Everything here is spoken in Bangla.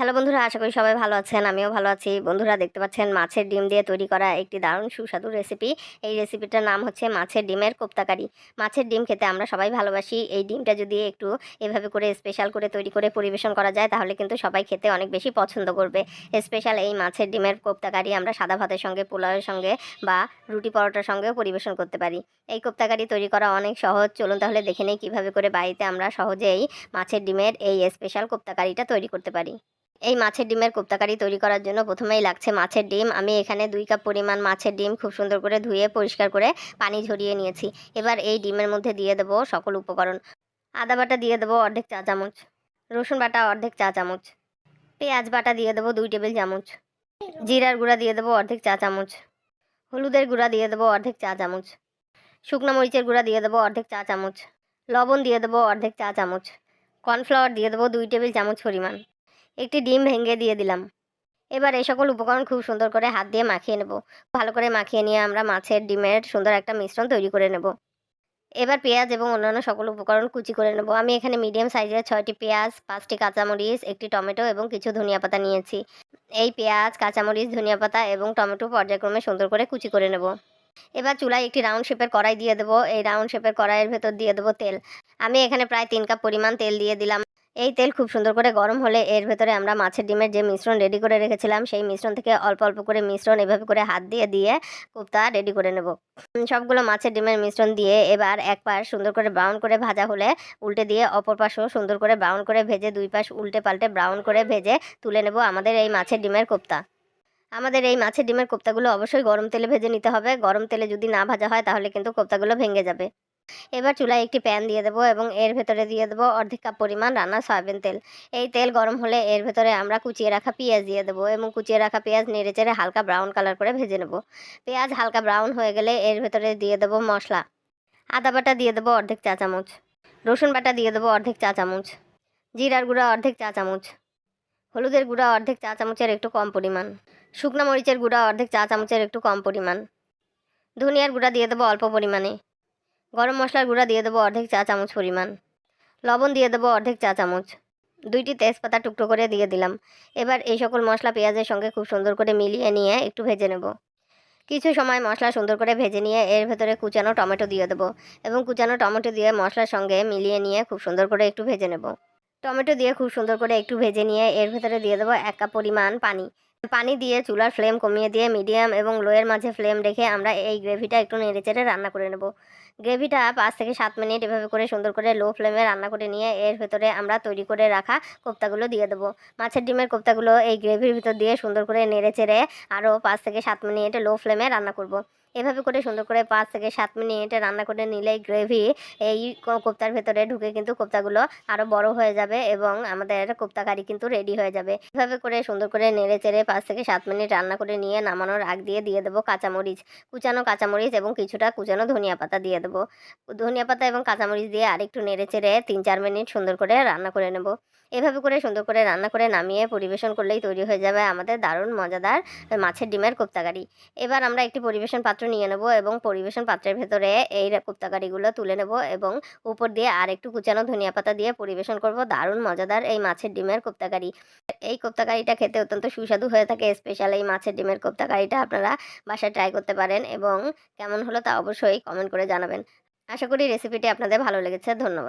হ্যালো বন্ধুরা, আশা করি সবাই ভালো আছেন, আমিও ভালো আছি। বন্ধুরা, দেখতে পাচ্ছেন মাছের ডিম দিয়ে তৈরি করা একটি দারুণ সুস্বাদু রেসিপি এই রেসিপিটার নাম হচ্ছে মাছের ডিমের কোপ্তাকারি। মাছের ডিম খেতে আমরা সবাই ভালোবাসি। এই ডিমটা যদি একটু এভাবে করে স্পেশাল করে তৈরি করে পরিবেশন করা যায়, তাহলে কিন্তু সবাই খেতে অনেক বেশি পছন্দ করবে। স্পেশাল এই মাছের ডিমের কোপ্তাকারি আমরা সাদা ভাতের সঙ্গে, পোলাওয়ের সঙ্গে বা রুটি পরোটার সঙ্গেও পরিবেশন করতে পারি। এই কোপ্তাকারি তৈরি করা অনেক সহজ। চলুন তাহলে দেখে নেই কীভাবে করে বাড়িতে আমরা সহজেই মাছের ডিমের এই স্পেশাল কোপ্তাকারিটা তৈরি করতে পারি। এই মাছের ডিমের কোপ্তাকারি তৈরি করার জন্য প্রথমেই লাগছে মাছের ডিম। আমি এখানে দুই কাপ পরিমাণ মাছের ডিম খুব সুন্দর করে ধুয়ে, পরিষ্কার করে পানি ঝরিয়ে নিয়েছি। এবার এই ডিমের মধ্যে দিয়ে দেবো সকল উপকরণ। আদা বাটা দিয়ে দেবো অর্ধেক চা চামচ। রসুন বাটা অর্ধেক চা চামচ। পেঁয়াজ বাটা দিয়ে দেবো দুই টেবিল চামচ। জিরার গুঁড়া দিয়ে দেবো অর্ধেক চা চামচ। হলুদের গুঁড়া দিয়ে দেবো অর্ধেক চা চামচ। শুকনো মরিচের গুঁড়া দিয়ে দেবো অর্ধেক চা চামচ। লবণ দিয়ে দেবো অর্ধেক চা চামচ। কর্নফ্লাওয়ার দিয়ে দেবো দুই টেবিল চামচ পরিমাণ। একটি ডিম ভেঙে দিয়ে দিলাম। এবার এই সকল উপকরণ খুব সুন্দর করে হাত দিয়ে মাখিয়ে নেব। ভালো করে মাখিয়ে নিয়ে আমরা মাছের ডিমের সুন্দর একটা মিশ্রণ তৈরি করে নেব। এবার পেঁয়াজ এবং অন্যান্য সকল উপকরণ কুচি করে নেব। আমি এখানে মিডিয়াম সাইজের ছয়টি পেঁয়াজ, পাঁচটি কাঁচামরিচ, একটি টমেটো এবং কিছু ধনিয়া পাতা নিয়েছি। এই পেঁয়াজ, কাঁচামরিচ, ধনিয়া পাতা এবং টমেটো পর্যায়ক্রমে সুন্দর করে কুচি করে নেব। এবার চুলায় একটি রাউন্ড শেপের কড়াই দিয়ে দেবো। এই রাউন্ড শেপের কড়াইয়ের ভেতর দিয়ে দেবো তেল। আমি এখানে প্রায় তিন কাপ পরিমাণ তেল দিয়ে দিলাম। এই তেল খুব সুন্দর করে গরম হলে এর ভেতরে আমরা মাছের ডিমের যে মিশ্রণ রেডি করে রেখেছিলাম, সেই মিশ্রণ থেকে অল্প অল্প করে মিশ্রণ এভাবে করে হাত দিয়ে দিয়ে কোপ্তা রেডি করে নেব। সবগুলো মাছের ডিমের মিশ্রণ দিয়ে এবার এক পাশ সুন্দর করে ব্রাউন করে ভাজা হলে উল্টে দিয়ে অপর পাশও সুন্দর করে ব্রাউন করে ভেজে দুই পাশ উল্টে পাল্টে ব্রাউন করে ভেজে তুলে নেব আমাদের এই মাছের ডিমের কোপ্তা। আমাদের এই মাছের ডিমের কোপ্তাগুলো অবশ্যই গরম তেলে ভেজে নিতে হবে। গরম তেলে যদি না ভাজা হয় তাহলে কিন্তু কোপ্তাগুলো ভেঙে যাবে। এবার চুলায় একটি প্যান দিয়ে দেবো এবং এর ভেতরে দিয়ে দেবো অর্ধেক কাপ পরিমাণ রান্না সয়াবিন তেল। এই তেল গরম হলে এর ভেতরে আমরা কুচিয়ে রাখা পেঁয়াজ দিয়ে দেবো এবং কুচিয়ে রাখা পেঁয়াজ নেড়ে চেড়ে হালকা ব্রাউন কালার করে ভেজে নেব। পেঁয়াজ হালকা ব্রাউন হয়ে গেলে এর ভেতরে দিয়ে দেবো মশলা। আদা বাটা দিয়ে দেবো অর্ধেক চা চামচ। রসুন বাটা দিয়ে দেবো অর্ধেক চা চামচ। জিরার গুঁড়া অর্ধেক চা চামচ। হলুদের গুঁড়া অর্ধেক চা চামচের একটু কম পরিমাণ। শুকনো মরিচের গুঁড়া অর্ধেক চা চামচের একটু কম পরিমাণ। ধনিয়ার গুঁড়া দিয়ে দেবো অল্প পরিমাণে। গরম মশলার গুঁড়া দিয়ে দেবো অর্ধেক চা চামচ পরিমাণ। লবণ দিয়ে দেবো অর্ধেক চা চামচ। দুইটি তেজপাতা টুকরো করে দিয়ে দিলাম। এবার এই সকল মশলা পেঁয়াজের সঙ্গে খুব সুন্দর করে মিলিয়ে নিয়ে একটু ভেজে নেব। কিছু সময় মশলা সুন্দর করে ভেজে নিয়ে এর ভেতরে কুচানো টমেটো দিয়ে দেবো এবং কুচানো টমেটো দিয়ে মশলার সঙ্গে মিলিয়ে নিয়ে খুব সুন্দর করে একটু ভেজে নেব। টমেটো দিয়ে খুব সুন্দর করে একটু ভেজে নিয়ে এর ভেতরে দিয়ে দেবো এক কাপ পরিমাণ পানি। পানি দিয়ে চুলার ফ্লেম কমিয়ে দিয়ে মিডিয়াম এবং লোয়ের মাঝে ফ্লেম রেখে আমরা এই গ্রেভিটা একটু নেড়ে চেড়ে রান্না করে নেব গ্রেভিটা পাঁচ থেকে সাত মিনিট এভাবে করে সুন্দর করে লো ফ্লেমে রান্না করে নিয়ে এর ভেতরে আমরা তৈরি করে রাখা কোপ্তাগুলো দিয়ে দেবো মাছের ডিমের কোপ্তাগুলো এই গ্রেভির ভিতর দিয়ে সুন্দর করে নেড়ে চেড়ে আরও পাঁচ থেকে সাত মিনিট লো ফ্লেমে রান্না করব। এভাবে করে সুন্দর করে পাঁচ থেকে সাত মিনিট রান্না করে নিলেই গ্রেভি এই কোপ্তার ভেতরে ঢুকে কিন্তু কোপ্তাগুলো আরও বড় হয়ে যাবে এবং আমাদের কোপ্তা কারি কিন্তু রেডি হয়ে যাবে। এভাবে করে সুন্দর করে নেড়ে চেড়ে পাঁচ থেকে সাত মিনিট রান্না করে নিয়ে নামানোর আগ দিয়ে দিয়ে দেবো কাঁচামরিচ। কুচানো কাঁচামরিচ এবং কিছুটা কুচানো ধনিয়া পাতা দিয়ে দেবো। ধনিয়া পাতা এবং কাঁচামরিচ দিয়ে আরেকটু নেড়ে চেড়ে তিন চার মিনিট সুন্দর করে রান্না করে নেব। এভাবে করে সুন্দর করে রান্না করে নামিয়ে পরিবেশন করলেই তৈরি হয়ে যাবে আমাদের দারুণ মজাদার মাছের ডিমের কোপ্তাকারি। এবার আমরা একটি পরিবেশন পাত্র নিয়ে নেব এবং পরিবেশন পাত্রের ভেতরে এই কোপ্তাকারিগুলো তুলে নেব এবং উপর দিয়ে আর একটু কুচানো ধনিয়া পাতা দিয়ে পরিবেশন করব। দারুণ মজাদার এই মাছের ডিমের কোপ্তাকারি। এই কোপ্তাকারিটা খেতে অত্যন্ত সুস্বাদু হয়ে থাকে। স্পেশাল এই মাছের ডিমের কোপ্তাকারিটা আপনারা বাসায় ট্রাই করতে পারেন এবং কেমন হলো তা অবশ্যই কমেন্ট করে জানাবেন। আশা করি রেসিপিটি আপনাদের ভালো লেগেছে। ধন্যবাদ।